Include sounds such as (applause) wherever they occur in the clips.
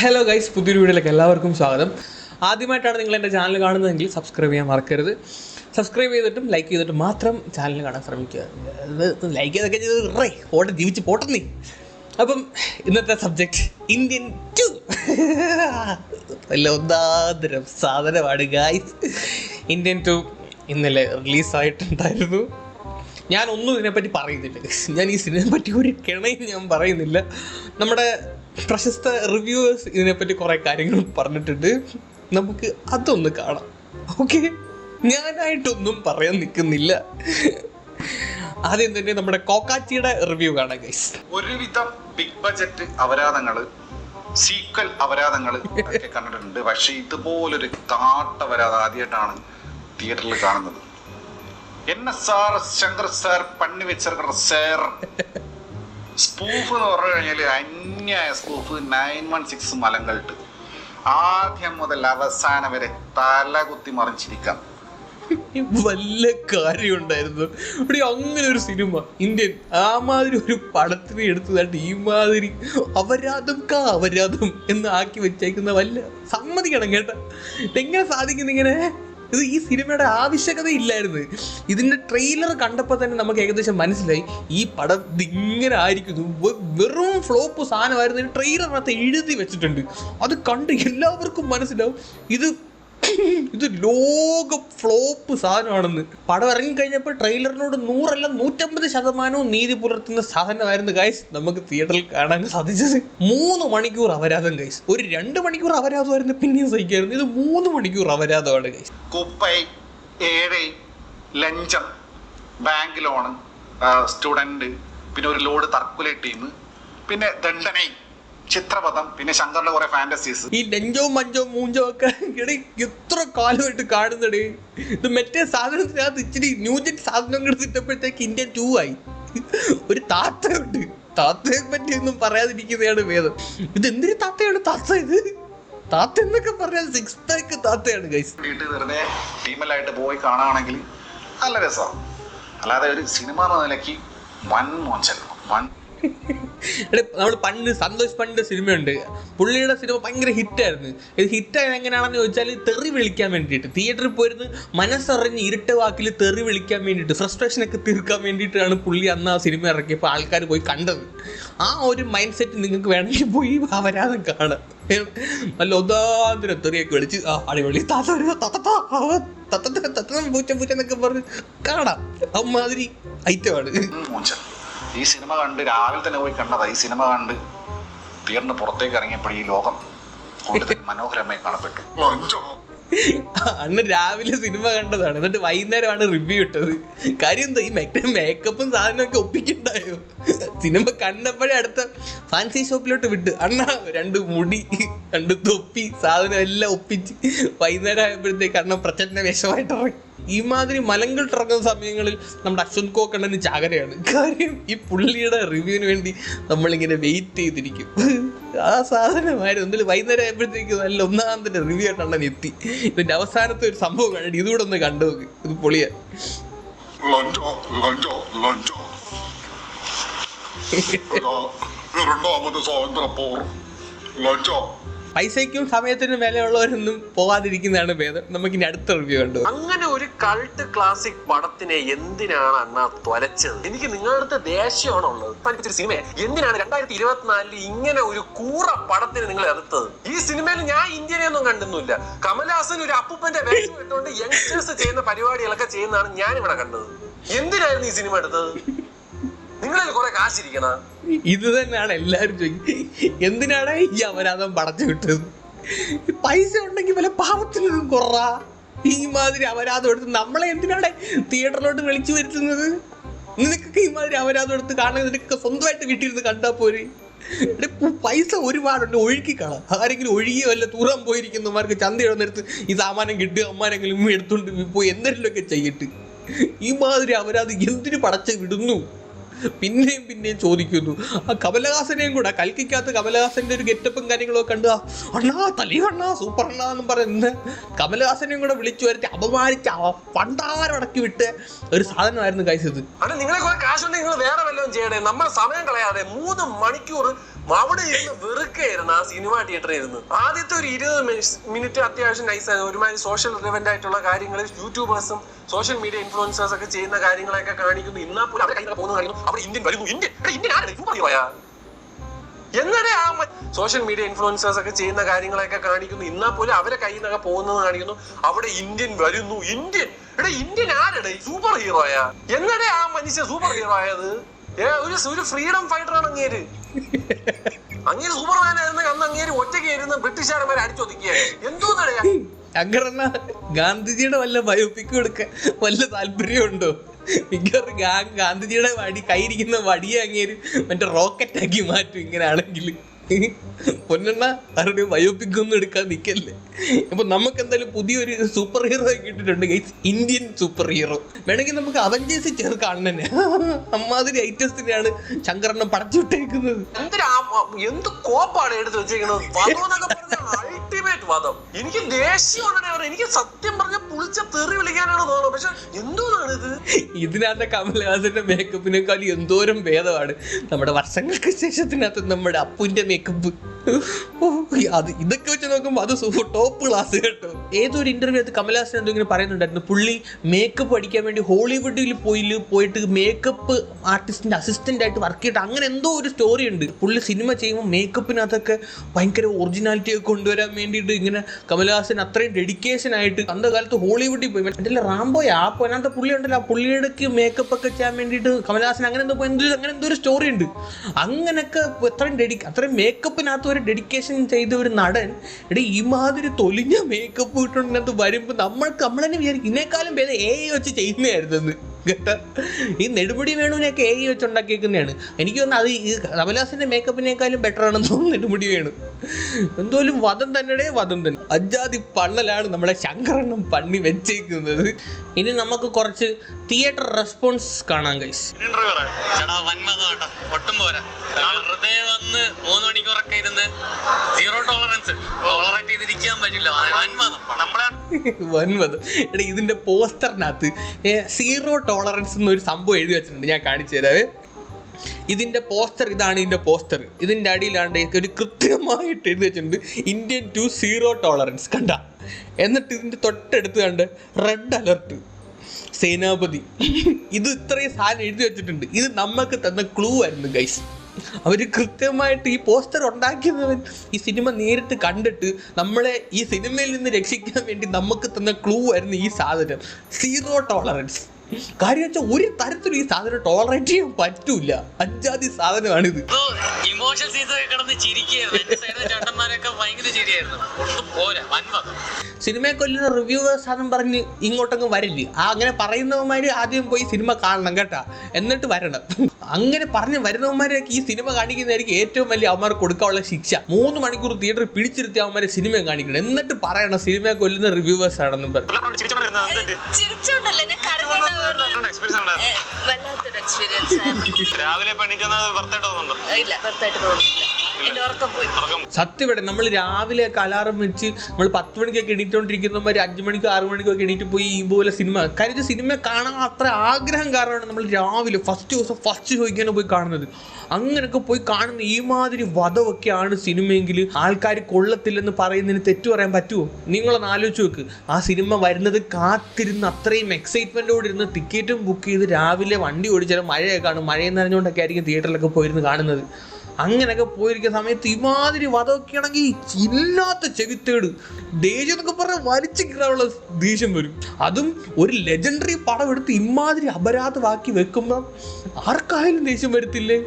Hello guys പുതിയൊരു വീഡിയോയിലേക്ക് എല്ലാവർക്കും സ്വാഗതം. ആദ്യമായിട്ടാണ് നിങ്ങൾ എന്റെ ചാനൽ കാണുന്നതെങ്കിൽ സബ്സ്ക്രൈബ് ചെയ്യാൻ മറക്കരുത്. സബ്സ്ക്രൈബ് ചെയ്തിട്ടും ലൈക്ക് ചെയ്തിട്ടും മാത്രം ചാനൽ കാണാൻ ശ്രമിക്കുക. ലൈക്ക് ചെയ്തൊക്കെ ചെയ്ത് റേ ഓടെ ജീവിച്ച് പോട്ടെന്നേ അപ്പം ഇന്നത്തെ സബ്ജക്റ്റ് ഇന്ത്യൻ ടു ഒന്നാന്തരം സാധനമാണ് ഗായ്സ് ഇന്ത്യൻ ടു ഇന്നലെ റിലീസായിട്ടുണ്ടായിരുന്നു ഞാൻ ഒന്നും ഇതിനെപ്പറ്റി പറയുന്നില്ല. ഞാൻ ഈ സിനിമയെ പറ്റി ഒരു കിണയും ഞാൻ പറയുന്നില്ല. നമ്മുടെ പ്രശസ്ത റിവ്യൂവേഴ്സ് ഇതിനെപ്പറ്റി കുറേ കാര്യങ്ങൾ പറഞ്ഞിട്ടുണ്ട്. നമുക്ക് അതൊന്ന് കാണാം. ഓക്കെ? ഞാനായിട്ടൊന്നും പറയാൻ നിൽക്കുന്നില്ല. ആദ്യം തന്നെ നമ്മുടെ കോക്കാച്ചിയുടെ റിവ്യൂ കാണാം ഗൈസ് ഒരുവിധം ബിഗ് ബജറ്റ് അപരാധങ്ങൾ സീക്വൽ അപരാധങ്ങൾ ഒക്കെ കണ്ടിട്ടുണ്ട്. പക്ഷെ ഇതുപോലൊരു കാട്ട അപരാധം ആദ്യമായിട്ടാണ് തിയേറ്ററിൽ കാണുന്നത്. N S R Shankar sir പണി വെച്ചിരിക്കുന്ന സാർ സ്പൂഫ് എന്ന് പറഞ്ഞു കഴിഞ്ഞാൽ അന്യായ സ്പൂഫ് നയൻ വൺ സിക്സ് മലങ്കൾട്ട്. ആദ്യം മുതൽ അവസാനം വരെ തല കുത്തി മറിച്ചിരിക്കാം വല്ല കാര്യമുണ്ടായിരുന്നു. ഇവിടെ അങ്ങനെ ഒരു സിനിമ ഇന്ത്യൻ ആ മാതിരി ഒരു പടത്തിന് എടുത്തതായിട്ട് ഈ മാതിരി അപരാധം കാ അപരാധം എന്ന് ആക്കി വെച്ചേക്കുന്ന വല്ല സമ്മതിക്കണം കേട്ടോ. എങ്ങനെ സാധിക്കുന്നു ഇങ്ങനെ ഇത് ഈ സിനിമയുടെ ആവശ്യകത ഇല്ലായിരുന്നു. ഇതിന്റെ ട്രെയിലർ കണ്ടപ്പോൾ തന്നെ നമുക്ക് ഏകദേശം മനസ്സിലായി. ഈ പടം ഇങ്ങനെ ആയിരിക്കുന്നു. വെറും ഫ്ലോപ്പ് സാധനമായിരുന്നു. ട്രെയിലറിനകത്ത് എഴുതി വെച്ചിട്ടുണ്ട്. അത് കണ്ട് എല്ലാവർക്കും മനസ്സിലാവും. ഇത് (coughs) ഇത് ലോക ഫ്ലോപ്പ് സാധനമാണെന്ന്. പടം ഇറങ്ങിക്കഴിഞ്ഞപ്പോൾ ട്രെയിലറിനോട് നൂറല്ല നൂറ്റമ്പത് ശതമാനവും നീതി പുലർത്തുന്ന സാധനമായിരുന്നു ഗൈസ് നമുക്ക് തിയേറ്ററിൽ കാണാൻ സാധിച്ചത്. മൂന്ന് മണിക്കൂർ അപരാധം ഗൈസ് ഒരു രണ്ട് മണിക്കൂർ അപരാധമായിരുന്നു പിന്നെയും സഹിക്കായിരുന്നു. ഇത് മൂന്ന് മണിക്കൂർ അപരാധമാണ് ഗൈസ് കുപ്പൈ ലഞ്ചം ബാങ്ക് ലോൺ സ്റ്റുഡന്റ് പിന്നെ ഒരു ലോഡ് തർക്കുല ടീം പിന്നെ ദണ്ഡനൈ ചിത്രപഥം പിന്നെ ശങ്കറിന്റെ കുറെ ഫാന്റസീസ് ഈ നെഞ്ചോ മഞ്ചോ മൂഞ്ചോ ഒക്കെ എടി എത്ര കാലമായിട്ട് കാണുന്നുണ്ട്. ഇത് മറ്റേ സാധനത്തിനകത്ത് ഇച്ചിരി ന്യൂജൻ സാധനം എടുത്തിട്ടപ്പോഴത്തേക്ക് ഇന്ത്യൻ ടൂ ആയി. ഒരു താത്തയുണ്ട്. താത്തയെ പറ്റി ഒന്നും പറയാതിരിക്കുന്നതാണ് വേദം. ഇത് എന്തൊരു താത്തയാണ് താത്ത ഇത്? താത്ത എന്നൊക്കെ പറഞ്ഞാൽ സിക്സ് പാക്ക് താത്തയാണ് ഗൈസ് വീട്ടിൽ വെറുതെ ടീമിലായിട്ട് പോയി കാണുകയാണെങ്കിൽ നല്ല രസമാണ്. അല്ലാതെ ഒരു സിനിമ എന്ന നിലയ്ക്ക് വൻ മോഞ്ചൽ വൻ നമ്മൾ പണ്ട് സന്തോഷ് പണ്ട് സിനിമയുണ്ട് പുള്ളിയുടെ സിനിമ ഭയങ്കര ഹിറ്റായിരുന്നു ഇത് ഹിറ്റായത് എങ്ങനെയാണെന്ന് ചോദിച്ചാൽ തെറി വിളിക്കാൻ വേണ്ടിയിട്ട് തിയേറ്ററിൽ പോയിരുന്ന് മനസ്സറിഞ്ഞ് ഇരുട്ട വാക്കിൽ തെറി വിളിക്കാൻ വേണ്ടിയിട്ട് ഫ്രസ്ട്രേഷൻ ഒക്കെ തീർക്കാൻ വേണ്ടിയിട്ടാണ് പുള്ളി അന്ന് ആ സിനിമ ഇറക്കിയപ്പോൾ ആൾക്കാർ പോയി കണ്ടത് ആ ഒരു മൈൻഡ് സെറ്റ് നിങ്ങൾക്ക് വേണമെങ്കിൽ പോയി വരാതെ കാണാം നല്ല ഒന്നാന്തര തെറിയൊക്കെ വിളിച്ച് ആ അടിപൊളി താത്ത പൂച്ച പൂച്ച എന്നൊക്കെ പറഞ്ഞ് കാണാം അമ്മാതിരി ഐറ്റമാണ് ഈ സിനിമ കണ്ട് രാവിലെ തന്നെ പോയി കണ്ടതാ. ഈ സിനിമ കണ്ട് തീർന്ന് പുറത്തേക്ക് ഇറങ്ങിയപ്പോൾ ഈ ലോകം കൂടുതൽ മനോഹരമായി കാണപ്പെട്ടു. അന്ന് രാവിലെ സിനിമ കണ്ടതാണ്. എന്നിട്ട് വൈകുന്നേരമാണ് റിവ്യൂ ഇട്ടത്. കാര്യം എന്താ ഈ മെക്ക മേക്കപ്പും സാധനമൊക്കെ ഒപ്പിക്കണ്ടായോ? സിനിമ കണ്ടപ്പോഴേ അടുത്ത ഫാൻസി ഷോപ്പിലോട്ട് വിട്ട്. അണ്ണ രണ്ട് മുടി രണ്ട് തൊപ്പി സാധനം എല്ലാം ഒപ്പിച്ച് വൈകുന്നേരം ആയപ്പോഴത്തേക്ക് അണ്ണ പ്രചണ്ഡ വേഷമായിട്ട് ഇറങ്ങി ഈ മാതിരി തുറക്കുന്ന ഇറങ്ങുന്ന സമയങ്ങളിൽ നമ്മുടെ അശ്വന്ത് കോക്കണ്ണന് ചാകരയാണ് കാര്യം ഈ പുള്ളിയുടെ റിവ്യൂവിന് വേണ്ടി നമ്മളിങ്ങനെ വെയിറ്റ് ചെയ്തിരിക്കും. ആ സാധനമായിരുന്നു. എന്തായാലും വൈകുന്നേരം ആയപ്പോഴത്തേക്ക് നല്ല ഒന്നാമത്തെ റിവ്യൂ ആയിട്ടാണ് എത്തി. ഇതിന്റെ അവസാനത്തെ ഒരു സംഭവം കണ്ടിട്ട് ഇതുകൂടെ ഒന്ന് കണ്ടു നോക്ക്. ഇത് പൊളിയാ. ലഞ്ചോ ലഞ്ചോ ലഞ്ചോ. (laughs) ഇതാ രണ്ടാമത് സ്വാതന്ത്ര്യ പോർ ലഞ്ചോ. പൈസയ്ക്കും സമയത്തിനും വിലയുള്ളവരൊന്നും പോകാതിരിക്കുന്നതാണ് ഭേദം. നമുക്കിനി അടുത്ത റിവ്യൂ കണ്ടു. അങ്ങനെ ഒരു കൾട്ട് ക്ലാസിക് പടത്തിനെ എന്തിനാണ് അണ്ണാ തൊലച്ചത്? എനിക്ക് നിങ്ങളുടെ ദേഷ്യമാണ് ഉള്ളത്? സിനിമ എന്തിനാണ് രണ്ടായിരത്തി ഇരുപത്തിനാലിൽ ഇങ്ങനെ ഒരു കൂറ പടത്തിന് നിങ്ങൾ എതിർത്തത്? ഈ സിനിമയിൽ ഞാൻ ഇന്ത്യനെ ഒന്നും കണ്ടുന്നില്ല കമൽഹാസൻ ഒരു അപ്പൂപ്പന്റെ വേഷം ഇട്ടുകൊണ്ട് യങ്സ്റ്റേഴ്സ് ചെയ്യുന്ന പരിപാടികളൊക്കെ ചെയ്യുന്നതാണ് ഞാൻ ഇവിടെ കണ്ടത്. എന്തിനായിരുന്നു ഈ സിനിമ എടുത്തത്? നിങ്ങളിൽ കുറെ കാശിരിക്കണ ഇത് തന്നെയാണ് എല്ലാവരും ചോദിക്കുന്നത്. എന്തിനാണ് ഈ അപരാധം പടച്ചു വിട്ടത്? പൈസ ഉണ്ടെങ്കിൽ വല്ല പാവത്തിനും കുറ. ഈ മാതിരി അപരാധം എടുത്ത് നമ്മളെ എന്തിനാണ് തിയേറ്ററിലോട്ട് വിളിച്ചു വരുത്തുന്നത്? നിനക്കൊക്കെ ഈ മാതിരി അപരാധം എടുത്ത് കാണുന്നത് നിനക്കൊക്കെ സ്വന്തമായിട്ട് വീട്ടിലിരുന്ന് കണ്ടാൽ പോരെ. പൈസ ഒരുപാടുണ്ട് ഒഴുക്കി കാണാം ആരെങ്കിലും ഒഴുകിയോ അല്ല തൂറാൻ പോയിരിക്കുന്നവർക്ക് ചന്ത ഈ സാമാനം കിട്ടുക അമ്മാരെങ്കിലും എടുത്തുകൊണ്ട് പോയി എന്തെങ്കിലുമൊക്കെ ചെയ്യട്ട്. ഈ മാതിരി അപരാധം എന്തിനു പടച്ച് വിടുന്നു പിന്നെയും പിന്നെയും ചോദിക്കുന്നു. ആ കമലഹാസനെയും കൂടെ കൽക്കിക്കകത്ത് കമലഹാസന്റെ ഒരു ഗെറ്റപ്പും കാര്യങ്ങളൊക്കെ കണ്ട് അണ്ണാ തലി അണ്ണാ സൂപ്പർ അണ്ണാ എന്നും പറയുന്നത് കമലഹാസനെയും കൂടെ വിളിച്ചു വരുത്തി അപമാനിച്ച് പണ്ടാരടക്കി വിട്ട് ഒരു സാധനമായിരുന്നു കഴിച്ചത് നിങ്ങളെ കാശുണ്ടെങ്കിൽ നിങ്ങൾ വേറെ വല്ലതും ചെയ്യണേ നമ്മുടെ സമയം കളയാതെ മൂന്ന് മണിക്കൂർ അവിടെ ഇരുന്ന് വെറുക്കായിരുന്നു ആ സിനിമ തിയേറ്ററിൽ ഇരുന്ന്. ആദ്യത്തെ ഒരു ഇരുപത് മിനിറ്റ് അത്യാവശ്യം നൈസ് ഒരുമാതിരി സോഷ്യൽ റിലവന്റ് ആയിട്ടുള്ള കാര്യങ്ങൾ യൂട്യൂബേഴ്സും സോഷ്യൽ മീഡിയ ഇൻഫ്ലുവൻസേഴ്സ് ഒക്കെ ചെയ്യുന്ന കാര്യങ്ങളൊക്കെ കാണിക്കുന്നു. ഇന്നാ പോലും അവരെ കയ്യിൽ പോകുന്ന കാണിക്കുന്നു അവിടെ ഇന്ത്യൻ വരുന്നു. ഇന്ത്യൻ ഇന്ത്യൻ ഹീറോയാ എന്നടേ ആ സോഷ്യൽ മീഡിയ ഇൻഫ്ലുവൻസേഴ്സ് ഒക്കെ ചെയ്യുന്ന കാര്യങ്ങളൊക്കെ കാണിക്കുന്നു. ഇന്നാ പോലും അവരെ കയ്യിൽ നിന്നൊക്കെ പോകുന്നത് കാണിക്കുന്നു. അവിടെ ഇന്ത്യൻ വരുന്നു. ഇന്ത്യൻ ഇവിടെ ഇന്ത്യൻ ആരുടെ? സൂപ്പർ ഹീറോയാ എന്നടേ ആ മനുഷ്യ സൂപ്പർ ഹീറോ ആയത്? ഏ ഒരു ഒരു ഫ്രീഡം ഫൈറ്റർ ആണ് അങ്ങേര്. അങ്ങേര് സൂപ്പർമാൻ ആയിരുന്നു അന്ന് അങ്ങേര് ഒറ്റയ്ക്ക് ഇരുന്ന് ബ്രിട്ടീഷുകാരന്മാരെ അടിച്ചൊതുക്കിയ എന്തോന്നടയാ അങ്ങനെ ഗാന്ധിജിയുടെ വല്ല ബയോപിക് കൊടുക്കാൻ വല്ല താല്പര്യമുണ്ടോ മിക്കവാറും ഗാന്ധിജിയുടെ വടി കൈയിരിക്കുന്ന വടിയെ അങ്ങേര് മറ്റേ റോക്കറ്റ് ആക്കി മാറ്റും ഇങ്ങനെയാണെങ്കിൽ പൊന്നെണ്ണ ആരുടെ ബയോപിക് ഒന്നും എടുക്കാൻ നിൽക്കല്ലേ അപ്പൊ നമുക്ക് എന്തായാലും പുതിയൊരു സൂപ്പർ ഹീറോ കിട്ടിയിട്ടുണ്ട്. ഗൈസ് ഇന്ത്യൻ സൂപ്പർ ഹീറോ വേണമെങ്കിൽ നമുക്ക് അവഞ്ചേഴ്സ് ചേർക്കാണ് തന്നെ. അമ്മാതിരി ഐറ്റംസിനെയാണ് ശങ്കരണ്ണ പടച്ചുവിട്ടേക്കുന്നത് എന്തിനാ ആ- എന്ത് കോപ്പാണ് എടുത്ത് വെച്ചേക്കുന്നത് അൾട്ടിമേറ്റ് വാദം. എനിക്ക് ദേഷ്യം എനിക്ക് സത്യം പറഞ്ഞ പുളിച്ച തെറി വിളിക്കാനാണ് തോന്നുന്നത്. പക്ഷെ എന്തോന്നാണ് ഇത്? ഇതിനകത്തെ കമൽഹാസന്റെ മേക്കപ്പിനേക്കാൾ എന്തോരം ഭേദമാണ്. നമ്മുടെ വർഷങ്ങൾക്ക് ശേഷത്തിനകത്ത് നമ്മുടെ അപ്പുന്റെ മേക്കപ്പ് അത് ഇതൊക്കെ വെച്ച് നോക്കുമ്പോൾ അത് ടോപ്പ് ക്ലാസ് കേട്ടോ. ഏതൊരു ഇന്റർവ്യൂ അത് കമൽഹാസൻ എന്തോ ഇങ്ങനെ പറയുന്നുണ്ടായിരുന്നു. പുള്ളി മേക്കപ്പ് പഠിക്കാൻ വേണ്ടി ഹോളിവുഡിൽ പോയി പോയിട്ട് മേക്കപ്പ് ആർട്ടിസ്റ്റിന്റെ അസിസ്റ്റന്റ് ആയിട്ട് വർക്ക് ചെയ്തിട്ട് അങ്ങനെ എന്തോ ഒരു സ്റ്റോറി ഉണ്ട്. പുള്ളി സിനിമ ചെയ്യുമ്പോൾ മേക്കപ്പിനകത്തൊക്കെ ഭയങ്കര ഒറിജിനാലിറ്റി ഒക്കെ കൊണ്ടുവരാൻ വേണ്ടിയിട്ട് ഇങ്ങനെ കമൽഹാസൻ അത്രയും ഡെഡിക്കേഷൻ ആയിട്ട് അന്ത കാലത്ത് ഹോളിവുഡിൽ പോയി. മറ്റേ റാംബോയ ആ അതിനകത്ത് പുള്ളി ഉണ്ടല്ലോ. ആ പുള്ളിയുടെ മേക്കപ്പ് ഒക്കെ ചെയ്യാൻ വേണ്ടിയിട്ട് കമൽഹാസൻ അങ്ങനെ എന്തോ എന്തോ അങ്ങനെ എന്തോ ഒരു സ്റ്റോറി ഉണ്ട്. അങ്ങനെയൊക്കെ അത്രയും ഡെഡി അത്രയും മേക്കപ്പിനകത്ത് ഒരു ഡെഡിക്കേഷൻ ചെയ്ത ഒരു നടൻ എടാ ഈ മാതിരി തൊലിഞ്ഞ മേക്കപ്പ് ഇട്ടുണ്ടെന്ന് വരുമ്പോൾ നമ്മൾക്ക് നമ്മൾ തന്നെ വിചാരിക്കും ഇതിനേക്കാളും ഭേദം എ ഐ വെച്ച് ചെയ്യുന്നതായിരുന്നു കേട്ടോ? ഈ നെടുമുടി വേണുവിനെയൊക്കെ എ വെച്ച് ഉണ്ടാക്കിയേക്കുന്നതാണ്. എനിക്ക് തോന്നുന്നു അത് ഈ കമലഹാസന്റെ മേക്കപ്പിനേക്കാളും ബെറ്റർ ആണെന്ന് തോന്നുന്നു നെടുമുടി വേണു. എന്തോലും വധം തന്നെ വധം തന്നെ. അജാതി പള്ളലാണ് നമ്മളെ ശങ്കരണ്ണം പണ്ണി വെച്ചേക്കുന്നത്. ഇനി നമുക്ക് കുറച്ച് തിയേറ്റർ റെസ്പോൺസ് കാണാം കൈസ് പോരാ. വൻവത് എടാ ഇതിന്റെ പോസ്റ്ററിനകത്ത് സീറോ ടോളറൻസ് എന്നൊരു സംഭവം എഴുതി വെച്ചിട്ടുണ്ട്. ഞാൻ കാണിച്ചു തരാവേ. ഇതിന്റെ പോസ്റ്റർ ഇതാണ് ഇതിന്റെ പോസ്റ്റർ. ഇതിന്റെ അടിയിലാണ്ട് ഒരു കൃത്യമായിട്ട് എഴുതി വെച്ചിട്ടുണ്ട്. Indian two zero tolerance. കണ്ട? എന്നിട്ട് ഇതിന്റെ തൊട്ടടുത്ത് കണ്ട് റെഡ് അലർട്ട്. സേനാപതി. ഇത് ഇത്രയും സാധനം എഴുതി വെച്ചിട്ടുണ്ട്. ഇത് നമുക്ക് തന്ന ക്ലൂ ആയിരുന്നു ഗൈസ് അവർ കൃത്യമായിട്ട് ഈ പോസ്റ്റർ ഉണ്ടാക്കിയവൻ ഈ സിനിമ നേരിട്ട് കണ്ടിട്ട് നമ്മളെ ഈ സിനിമയിൽ നിന്ന് രക്ഷിക്കാൻ വേണ്ടി നമുക്ക് തന്ന ക്ലൂ ആയിരുന്നു ഈ സാധനം. സീറോ ടോളറൻസ് കാര്യം വെച്ചാൽ ഒരു തരത്തിലും ഈ സാധനം ടോളറേറ്റ് ചെയ്യാൻ പറ്റൂല. അഞ്ചാതി സാധനമാണിത്. ഇമോഷൻ കിടന്ന് ചിരിക്കുകയായിരുന്നു എന്റെ സൈഡിലെ ഭയങ്കര ചിരിയായിരുന്നു. സിനിമയെ കൊല്ലുന്ന റിവ്യൂവേഴ്സ് സാധനം പറഞ്ഞ് ഇങ്ങോട്ടങ്ങ് വരില്ല? ആ അങ്ങനെ പറയുന്നവന്മാര് ആദ്യം പോയി സിനിമ കാണണം കേട്ടാ. എന്നിട്ട് വരണം. അങ്ങനെ പറഞ്ഞ് വരുന്നവന്മാരൊക്കെ ഈ സിനിമ കാണിക്കുന്നതായിരിക്കും ഏറ്റവും വലിയ അവന്മാർ കൊടുക്കാനുള്ള ശിക്ഷ. മൂന്ന് മണിക്കൂർ തിയേറ്ററിൽ പിടിച്ചിരുത്തി അവന്മാരെ സിനിമ കാണിക്കണം. എന്നിട്ട് പറയണം സിനിമയെ കൊല്ലുന്ന റിവ്യൂവേഴ്സ് ആണെന്നും പറഞ്ഞു രാവിലെ പണിക്കുന്നത് തോന്നുന്നുണ്ടോ? ഇല്ല തോന്നുന്നില്ല. എന്റെ പോയി. സത്യം നമ്മൾ രാവിലെ ഒക്കെ അലാറം വെച്ച് നമ്മൾ പത്ത് മണിക്കൊക്കെ എണീറ്റോണ്ടിരിക്കുന്നവർ അഞ്ചു മണിക്കോ ആറു മണിക്കോ ഒക്കെ എണീറ്റ് പോയി ഈ പോലെ സിനിമ കാര്യം സിനിമ കാണാൻ അത്ര ആഗ്രഹം കാരണമാണ് നമ്മൾ രാവിലെ ഫസ്റ്റ് ദിവസം ഫസ്റ്റ് ചോദിക്കാനും പോയി കാണുന്നത്. അങ്ങനെയൊക്കെ പോയി കാണുന്ന ഈ മാതിരി വധമൊക്കെയാണ് സിനിമയെങ്കിൽ ആൾക്കാർ കൊള്ളത്തില്ലെന്ന് പറയുന്നതിന് തെറ്റു പറയാൻ പറ്റുമോ നിങ്ങളൊന്ന് ആലോചിച്ച് നോക്ക്. ആ സിനിമ വരുന്നത് കാത്തിരുന്ന് അത്രയും എക്സൈറ്റ്മെന്റോടെ ഇരുന്ന് ടിക്കറ്റും ബുക്ക് ചെയ്ത് രാവിലെ വണ്ടി ഓടിച്ചാലും മഴയൊക്കെ കാണും. മഴയെന്ന് അറിഞ്ഞുകൊണ്ടൊക്കെ ആയിരിക്കും തിയേറ്ററിലൊക്കെ പോയിരുന്ന് കാണുന്നത്. അങ്ങനെയൊക്കെ പോയിരിക്കുന്ന സമയത്ത് ഇമാതിരി വധമൊക്കെ ആണെങ്കിൽ ഇല്ലാത്ത ചെവിത്തേട്. ദേഷ്യം എന്നൊക്കെ പറഞ്ഞാൽ വലിച്ചു കീറാനുള്ള ദേഷ്യം വരും. അതും ഒരു ലെജൻഡറി പടം എടുത്ത് ഇമാതിരി അപരാധമാക്കി വെക്കുമ്പോൾ ആർക്കായാലും ദേഷ്യം വരത്തില്ലേ?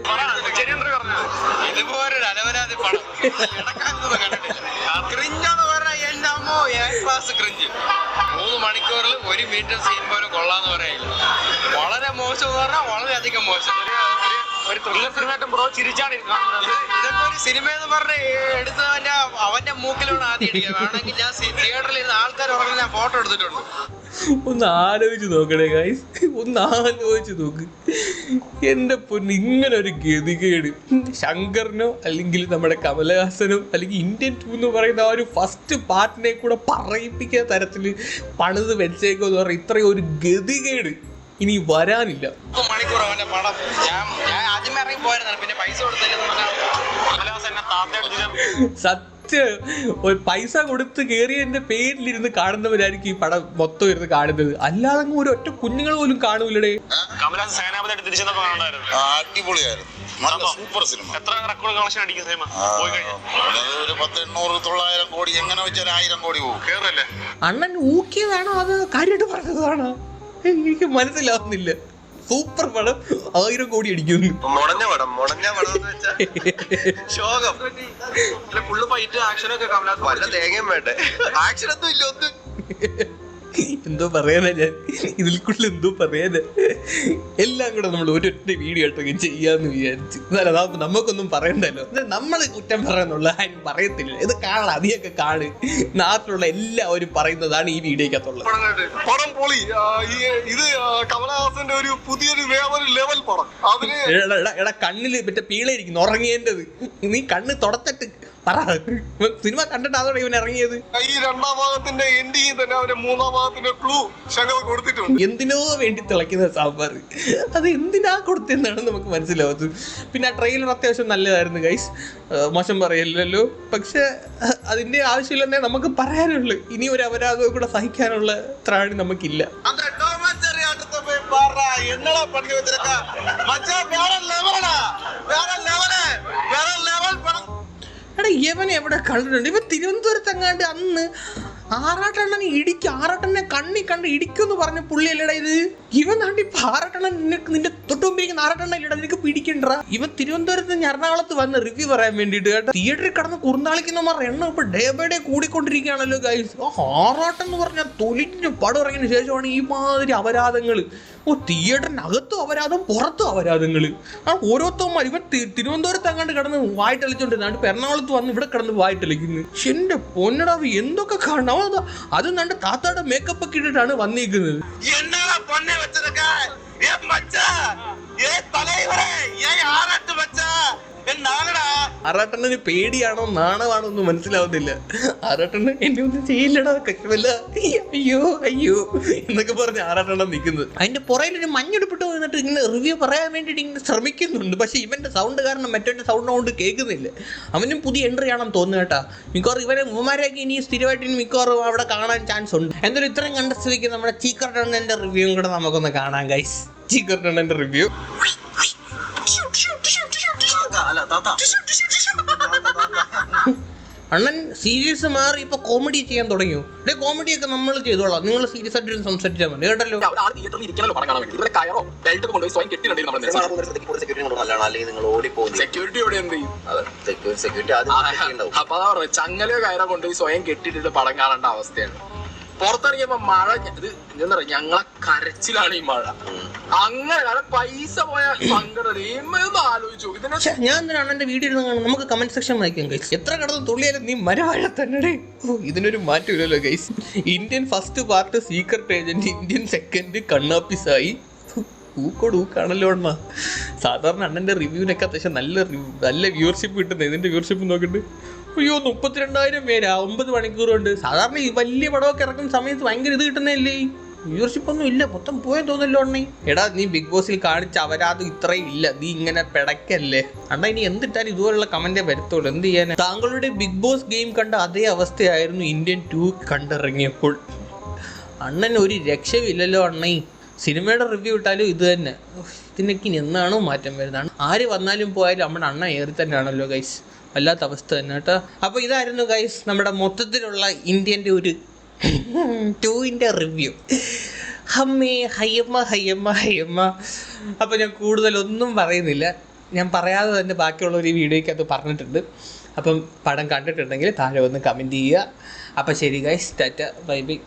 Class cringe. മണിക്കൂറിൽ ഒരു മീറ്റർ സീൻ പോലും കൊള്ളാന്ന് പറയില്ല വളരെ മോശം എന്ന് പറഞ്ഞാൽ വളരെയധികം മോശം. ഒരു ത്രില്ലർ സിനിമയായിട്ടും ബ്രോ ചിരിച്ചാണ് ഇത് കാണുന്നത്. ഇതൊക്കെ ഒരു സിനിമ എന്ന് പറഞ്ഞ എടുത്തവന്റെ അവന്റെ മൂക്കിലാണ് ആദ്യം ഇടിക്കുക. വേണമെങ്കിൽ ഞാൻ തിയേറ്ററിൽ ഇരുന്ന് ആൾക്കാർ ഉറങ്ങി ഞാൻ ഫോട്ടോ എടുത്തിട്ടുണ്ട്. ഒന്ന് ആലോചിച്ച് നോക്കണേ ഗൈസ് ഒന്ന് ആലോചിച്ച് നോക്ക്. എന്റെ പൊന്ന് ഇങ്ങനെ ഒരു ഗതികേട്. ശങ്കറിനോ അല്ലെങ്കിൽ നമ്മുടെ കമലഹാസനോ അല്ലെങ്കിൽ ഇന്ത്യൻ ടൂ എന്ന് പറയുന്ന ആ ഒരു ഫസ്റ്റ് പാർട്ടിനെ കൂടെ പറയിപ്പിക്കുന്ന തരത്തിൽ പണിത് വെച്ചേക്കോ എന്ന് പറഞ്ഞാൽ ഇത്രയും ഒരു ഗതികേട്. ഇനി വരാനില്ല. മണിക്കൂർ അവന്റെ പടം. ഞാൻ ഞാൻ ആദ്യമേ ഇറങ്ങി പോയിരുന്നല്ലോ പിന്നെ പൈസ കൊടുത്തില്ലെന്ന് സത്യം. ഒരു പൈസ കൊടുത്ത് കയറിയതിന്റെ പേരിലിരുന്ന് കാണുന്നവരായിരിക്കും ഈ പടം മൊത്തം ഇരുന്ന് കാണുന്നത്. അല്ലാതെ അങ്ങ് ഒരു ഒറ്റ കുഞ്ഞുങ്ങൾ പോലും കാണൂലേ അടിപൊളിയായിരുന്നു. Super cinema. എത്ര റെക്കോർഡ് കളക്ഷൻ അടിക്കും സിനിമ ഒരു പത്ത് എണ്ണൂറ് തൊള്ളായിരം കോടി. എങ്ങനെ വെച്ചാൽ ആയിരം കോടി പോകും. അണ്ണൻ ഊക്കിയതാണോ? അത് കാര്യമായിട്ട് പറഞ്ഞതാണോ? എനിക്ക് മനസ്സിലാവുന്നില്ല. സൂപ്പർ പടം ആയിരം കോടി അടിക്കുന്നു. മുടഞ്ഞ പടം മുടഞ്ഞ പടം എന്ന് വെച്ചാൽ ശോകം. ഫുള്ള് ഫൈറ്റ് ആക്ഷനൊക്കെ കമലാസ് വല്ല തേങ്ങയും വേണ്ടേ? ആക്ഷൻ ഒന്നും ഇല്ല ഒന്നും. എന്തോ പറയാനാ ഞാൻ? ഇതിൽ കൂടുതൽ എന്തോ പറയാനാ? എല്ലാം കൂടെ നമ്മൾ ഒരൊറ്റ വീഡിയോ ആയിട്ടൊക്കെ ചെയ്യാന്ന് വിചാരിച്ചു. എന്നാലും അതാ നമുക്കൊന്നും പറയണ്ടല്ലോ. നമ്മൾ കുറ്റം പറയുന്നുള്ള ആരും പറയത്തില്ല. ഇത് കാണാം അധികമൊക്കെ കാണ്. നാട്ടിലുള്ള എല്ലാവരും പറയുന്നതാണ് ഈ വീഡിയോക്കകത്തുള്ളത്. പടം പൊളി. ഇത് കമലഹാസന്റെ ഒരു പുതിയൊരു വേറൊരു ലെവൽ പടം. അതിന് എടാ, കണ്ണിൽ മറ്റേ പീളയിരിക്കുന്നു. ഉറങ്ങിയേണ്ടത് നീ കണ്ണ് തുടച്ചിട്ട് പറ സിനിമ കണ്ടിട്ട് അതോടെ ഇവൻ ഇറങ്ങിയത് ഈ രണ്ടാം ഭാഗത്തിന്റെ എൻഡിങ് തന്നെ അവന്റെ മൂന്നാം ഭാഗത്തിന്റെ ക്ലൂ ശങ്കർ കൊടുത്തിട്ടുണ്ട് എന്തിനോ വേണ്ടി തിളയ്ക്കുന്ന സാമ്പാർ അത് എന്തിനാ കൊടുത്തെന്നാണ് നമുക്ക് മനസ്സിലാവുന്നത് പിന്നെ ആ ട്രെയിലർ അത്യാവശ്യം നല്ലതായിരുന്നു ഗൈസ് മോശം പറയില്ലല്ലോ പക്ഷെ അഹ്, അതിന്റെ ആവശ്യമില്ലെന്നേ നമുക്ക് പറയാനുള്ളൂ ഇനി ഒരു അപരാധവും കൂടെ സഹിക്കാനുള്ള ത്രാണി നമുക്കില്ല அந்த டோமச்சரி ஆட்டத்தை போய் பாடுறா என்னடா பண்ணி வச்சிருக்க மச்சான் வேற லெவலடா வேற லெவலு வேற லெவல் படம் എടാ ഇവൻ എവിടെ കണ്ടിട്ടുണ്ട്? ഇവൻ തിരുവനന്തപുരത്ത് എങ്ങാണ്ട് അന്ന് ആറാട്ടെണ്ണനെ ഇടിക്കും ആറാട്ടെണ്ണനെ കണ്ണി കണ്ട് ഇടിക്കുമെന്ന് പറഞ്ഞ പുള്ളിയല്ലേടാ ഇത്? ഇവൻ നാണ്ടി ഇപ്പൊ ആറാട്ടെണ്ണൻ നിനക്ക് നിന്റെ ആറാട്ടെണ്ണ ഇല്ലടാ നിനക്ക് പിടിക്കണ്ട ഇവൻ തിരുവനന്തപുരത്ത് നിന്ന് എറണാകുളത്ത് വന്ന് റിവ്യൂ പറയാൻ വേണ്ടിട്ട് കേട്ടോ. തിയേറ്ററിൽ കടന്ന് കുറുന്നാളിക്കുന്നമാർ എണ്ണം ഇപ്പൊ ഡേ ബൈ ഡേ കൂടിക്കൊണ്ടിരിക്കുകയാണല്ലോ ഗൈസ് ആറാട്ടം എന്ന് പറഞ്ഞാൽ തൊലിഞ്ഞു പടം ഇറങ്ങിയതിന് ശേഷമാണ് ഈ മാതിരി അപരാധങ്ങൾ ഓ തിയേറ്ററിനകത്തും അപരാധം പുറത്തും അപരാധങ്ങൾ ആ ഓരോരുത്തവന്മാർ ഇവൻ തിരുവനന്തപുരത്ത് അങ്ങാണ്ട് കിടന്ന് വായിട്ടളിച്ചോണ്ടിരുന്നാണ്ട് എറണാകുളത്ത് വന്ന് ഇവിടെ കിടന്ന് വായിട്ടളിക്കുന്നു എന്റെ പൊന്നടാവ് എന്തൊക്കെ കാണണം? അതാ അത് നണ്ട് താത്താടെ മേക്കപ്പ് ഒക്കെ ഇട്ടിട്ടാണ് വന്നിരിക്കുന്നത് എന്നാ പൊന്നെ വെച്ചതൊക്കെ? മച്ചാ? ഏ ഏ അറാട്ടണ്ണന് പേടിയാണോ നാണമാണോ ഒന്നും മനസ്സിലാവുന്നില്ല. ആറാട്ടണ്ണൻ എന്നെ ഒന്നും ചെയ്യില്ലടാ കഷ്ടമല്ല. അയ്യോ അയ്യോ എന്നൊക്കെ പറഞ്ഞ് ആറാട്ടണ്ണൻ നിൽക്കുന്നത് അതിന്റെ പുറയിലൊരു മഞ്ഞെടുപ്പിട്ട് വന്നിട്ട് ഇങ്ങനെ റിവ്യൂ പറയാൻ വേണ്ടിയിട്ട് ഇങ്ങനെ ശ്രമിക്കുന്നുണ്ട്. പക്ഷെ ഇവന്റെ സൗണ്ട് കാരണം മറ്റവന്റെ സൗണ്ട് കൊണ്ട് കേൾക്കുന്നില്ല. അവനും പുതിയ എൻട്രി ആണെന്ന് തോന്നുന്നു കേട്ടാ. മിക്കവാറും ഇവരെ ഉമ്മമാരെയൊക്കെ ഇനി സ്ഥിരമായിട്ട് മിക്കവാറും അവിടെ കാണാൻ ചാൻസ് ഉണ്ട്. എന്തായാലും ഇത്രയും കണ്ട സ്ഥിതിക്ക് നമ്മുടെ ചീക്കർ ടണ്ണന്റെ റിവ്യൂ കൂടെ നമുക്കൊന്ന് കാണാം ഗൈസ് ചീക്കർ ടണ്ണന്റെ റിവ്യൂ അണ്ണൻ സീരിയസ് മാറി ഇപ്പൊ കോമഡി ചെയ്യാൻ തുടങ്ങിയോ? ഡേ കോമഡി ഒക്കെ നമ്മൾ ചെയ്തോളാം. നിങ്ങൾ സീരിയസ് ആയിട്ട് സംസാരിച്ചാൽ മതി. കേട്ടല്ലോ? സെക്യൂരിറ്റി കയറ? കൊണ്ടുപോയി സ്വയം പടം കാണേണ്ട അവസ്ഥയാണ്. പുറത്തിറങ്ങിയപ്പോ മഴ ഇത് എന്താ പറയാ ഞങ്ങളെ കരച്ചിലാണ് ഈ മഴ. അങ്ങനെ പൈസ പോയ സങ്കടം ആലോചിച്ചു ഇതിനെ ഞാൻ എന്തിനാണ് അണ്ണന്റെ വീഡിയോ കാണുന്നത് നമുക്ക് കമന്റ് സെക്ഷൻ വായിക്കാം ഗൈസ് എത്ര കടന്ന് തുള്ളിയാലും നീ മരവാഴ തന്നെ ഇതിനൊരു മാറ്റമില്ലല്ലോ guys Indian first part secret agent Indian second കണ്ണാപ്പിസായി. ഊക്കോട് ഊക്കാണല്ലോ അണ്ണ. സാധാരണ അണ്ണന്റെ റിവ്യൂവിനൊക്കെ അത്യാവശ്യം നല്ല നല്ല വ്യൂവർഷിപ്പ് കിട്ടുന്നത് ഇതിന്റെ വ്യൂവർഷിപ്പ് നോക്കിയിട്ട് അയ്യോ മുപ്പത്തിരണ്ടായിരം പേരാ. ഒമ്പത് മണിക്കൂർ കൊണ്ട് സാധാരണ ഈ വലിയ പടമൊക്കെ ഇറക്കുന്ന സമയത്ത് ഭയങ്കര ഇത് കിട്ടുന്നില്ലേ വ്യൂവർഷിപ്പ് ഒന്നും ഇല്ല. മൊത്തം പോയെന്ന് തോന്നല്ലോ ഉണ്ണി എടാ നീ ബിഗ് ബോസിൽ കാണിച്ച അവരാതും ഇത്രയും ഇല്ല. നീ ഇങ്ങനെ പിടക്കല്ലേ? അണ്ടാ ഇനി എന്തിട്ടാലും ഇതുപോലുള്ള കമന്റേ വരത്തുള്ളൂ. എന്ത് ചെയ്യാൻ താങ്കളുടെ ബിഗ് ബോസ് ഗെയിം കണ്ട അതേ അവസ്ഥയായിരുന്നു ഇന്ത്യൻ ടു കണ്ടിറങ്ങിയപ്പോൾ. അണ്ണൻ ഒരു രക്ഷയില്ലല്ലോ അണ്ണേ. സിനിമയുടെ റിവ്യൂ ഇട്ടാലും ഇത് തന്നെ. ഇതിനൊക്കെ ഇനി എന്നാണോ മാറ്റം വരുന്നത്? ആര് വന്നാലും പോയാലും നമ്മുടെ അണ്ണ ഏറി തന്നെയാണല്ലോ ഗൈസ് വല്ലാത്ത അവസ്ഥ തന്നെ കേട്ടോ. അപ്പോൾ ഇതായിരുന്നു ഗൈസ് നമ്മുടെ മൊത്തത്തിലുള്ള ഇന്ത്യന്റെ ഒരു (laughs) ടൂവിന്റെ റിവ്യൂ ഹമ്മേ ഹയ്യമ്മ ഹയ്യമ്മ ഹയ്യമ്മ. അപ്പോൾ ഞാൻ കൂടുതലൊന്നും പറയുന്നില്ല. ഞാൻ പറയാതെ തന്നെ ബാക്കിയുള്ള ഒരു വീഡിയോയ്ക്കകത്ത് പറഞ്ഞിട്ടുണ്ട്. അപ്പം പടം കണ്ടിട്ടുണ്ടെങ്കിൽ താഴെ ഒന്ന് കമന്റ് ചെയ്യുക. അപ്പം ശരി ഗൈസ് ടാറ്റ ബൈ ബൈ.